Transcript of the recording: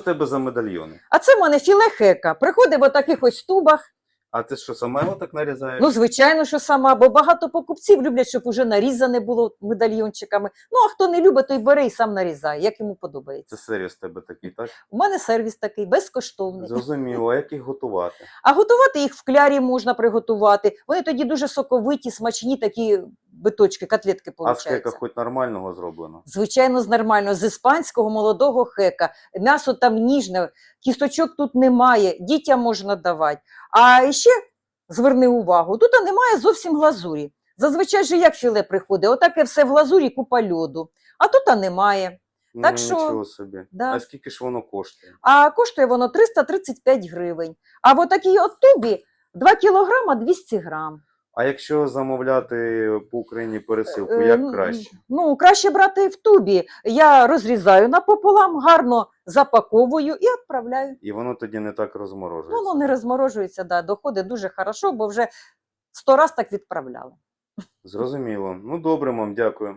у тебе за медальйони? А це в мене філе хека. Приходить в таких ось тубах. А ти що, сама його так нарізаєш? Ну, звичайно, що сама, бо багато покупців люблять, щоб уже нарізане було медальйончиками. Ну, а хто не любить, той бере і сам нарізає, як йому подобається. Це сервіс тебе такий, так? У мене сервіс такий безкоштовний. Зрозуміло, а як їх готувати? А готувати їх в клярі можна приготувати. Вони тоді дуже соковиті, смачні такі биточки, котлетки А з хека хоч нормального зроблено? Звичайно, з нормально, з іспанського молодого хека. М'ясо там ніжне, кісточок тут немає, дітям можна давати. А ще зверни увагу, тут немає зовсім глазурі. Зазвичай же як філе приходить, отаке все в глазурі, купа льоду. А тут немає. Так ну, що- собі. Да. А скільки ж воно коштує? А коштує воно 335 гривень. А в отакій от тубі 2 кілограма 200 грам. А якщо замовляти по Україні пересилку, Е, як ну, краще? Ну, краще брати в тубі. Я розрізаю напополам, гарно запаковую і відправляю. І воно тоді не так розморожується. Воно не розморожується, да, доходить дуже хорошо, бо вже сто раз так відправляли. Зрозуміло. Ну добре, мам, дякую.